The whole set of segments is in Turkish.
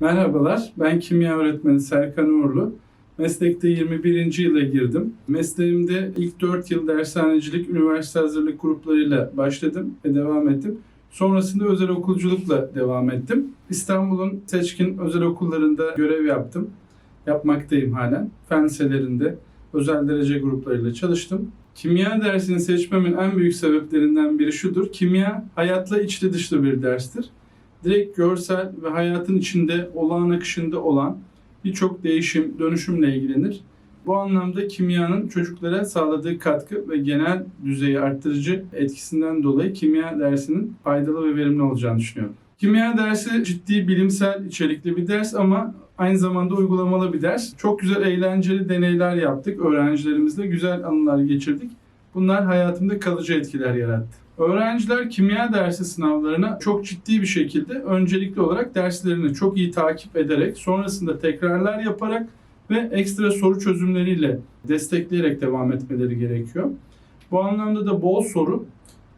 Merhabalar, ben kimya öğretmeni Serkan Uğurlu. Meslekte 21. yıla girdim. Mesleğimde ilk 4 yıl dershanecilik, üniversite hazırlık gruplarıyla başladım ve devam ettim. Sonrasında özel okulculukla devam ettim. İstanbul'un seçkin özel okullarında görev yaptım. Yapmaktayım halen. Fen liselerinde özel derece gruplarıyla çalıştım. Kimya dersini seçmemin en büyük sebeplerinden biri şudur. Kimya hayatla içli dışlı bir derstir direkt görsel ve hayatın içinde olağan akışında olan birçok değişim, dönüşümle ilgilenir. Bu anlamda kimyanın çocuklara sağladığı katkı ve genel düzeyi arttırıcı etkisinden dolayı kimya dersinin faydalı ve verimli olacağını düşünüyorum. Kimya dersi ciddi bilimsel içerikli bir ders ama aynı zamanda uygulamalı bir ders. Çok güzel eğlenceli deneyler yaptık öğrencilerimizle, güzel anılar geçirdik. Bunlar hayatımda kalıcı etkiler yarattı. Öğrenciler kimya dersi sınavlarına çok ciddi bir şekilde öncelikli olarak derslerini çok iyi takip ederek, sonrasında tekrarlar yaparak ve ekstra soru çözümleriyle destekleyerek devam etmeleri gerekiyor. Bu anlamda da bol soru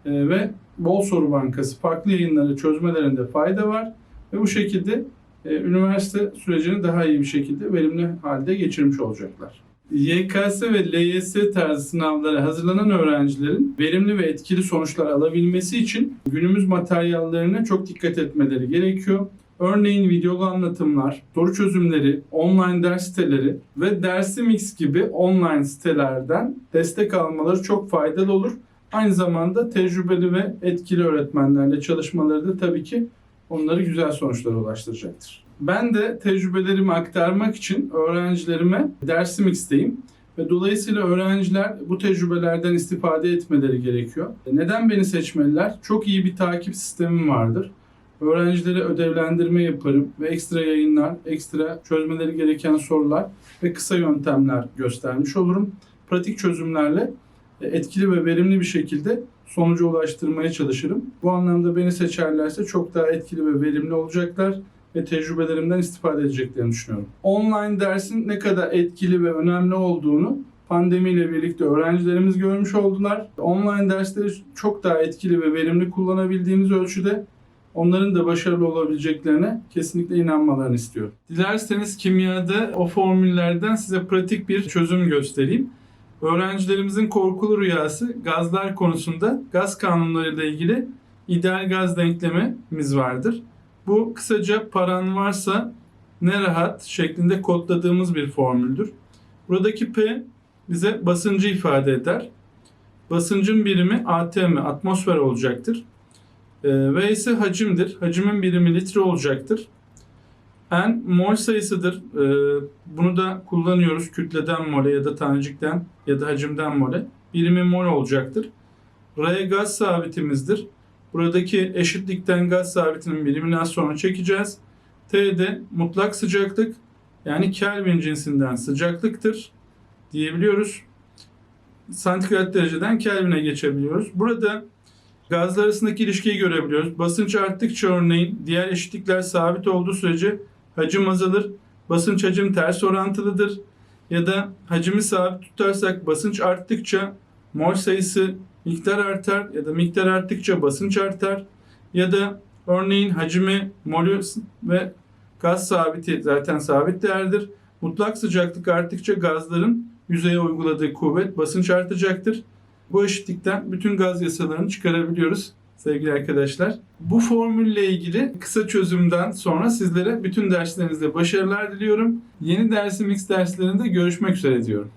e, ve bol soru bankası farklı yayınları çözmelerinde fayda var ve bu şekilde e, üniversite sürecini daha iyi bir şekilde verimli halde geçirmiş olacaklar. YKS ve LYS tarzı sınavlara hazırlanan öğrencilerin verimli ve etkili sonuçlar alabilmesi için günümüz materyallerine çok dikkat etmeleri gerekiyor. Örneğin videolu anlatımlar, soru çözümleri, online ders siteleri ve Dersimix gibi online sitelerden destek almaları çok faydalı olur. Aynı zamanda tecrübeli ve etkili öğretmenlerle çalışmaları da tabii ki onları güzel sonuçlara ulaştıracaktır. Ben de tecrübelerimi aktarmak için öğrencilerime dersim isteyim ve dolayısıyla öğrenciler bu tecrübelerden istifade etmeleri gerekiyor. Neden beni seçmeliler? Çok iyi bir takip sistemim vardır. Öğrencilere ödevlendirme yaparım ve ekstra yayınlar, ekstra çözmeleri gereken sorular ve kısa yöntemler göstermiş olurum. Pratik çözümlerle etkili ve verimli bir şekilde sonuca ulaştırmaya çalışırım. Bu anlamda beni seçerlerse çok daha etkili ve verimli olacaklar ve tecrübelerimden istifade edeceklerini düşünüyorum. Online dersin ne kadar etkili ve önemli olduğunu pandemiyle birlikte öğrencilerimiz görmüş oldular. Online dersleri çok daha etkili ve verimli kullanabildiğimiz ölçüde onların da başarılı olabileceklerine kesinlikle inanmalarını istiyorum. Dilerseniz kimyada o formüllerden size pratik bir çözüm göstereyim. Öğrencilerimizin korkulu rüyası gazlar konusunda gaz kanunlarıyla ilgili ideal gaz denklemimiz vardır. Bu kısaca paran varsa ne rahat şeklinde kodladığımız bir formüldür. Buradaki P bize basıncı ifade eder. Basıncın birimi ATM, atmosfer olacaktır. Ee, V ise hacimdir. Hacimin birimi litre olacaktır. N mol sayısıdır. Ee, bunu da kullanıyoruz kütleden mole ya da tanecikten ya da hacimden mole. Birimi mol olacaktır. R gaz sabitimizdir. Buradaki eşitlikten gaz sabitinin birimini az sonra çekeceğiz. T de mutlak sıcaklık yani Kelvin cinsinden sıcaklıktır diyebiliyoruz. Santigrat dereceden Kelvin'e geçebiliyoruz. Burada gazlar arasındaki ilişkiyi görebiliyoruz. Basınç arttıkça örneğin diğer eşitlikler sabit olduğu sürece hacim azalır. Basınç hacim ters orantılıdır. Ya da hacimi sabit tutarsak basınç arttıkça mol sayısı miktar artar ya da miktar arttıkça basınç artar ya da örneğin hacmi molü ve gaz sabiti zaten sabit değerdir. Mutlak sıcaklık arttıkça gazların yüzeye uyguladığı kuvvet basınç artacaktır. Bu eşitlikten bütün gaz yasalarını çıkarabiliyoruz sevgili arkadaşlar. Bu formülle ilgili kısa çözümden sonra sizlere bütün derslerinizde başarılar diliyorum. Yeni dersim X derslerinde görüşmek üzere diyorum.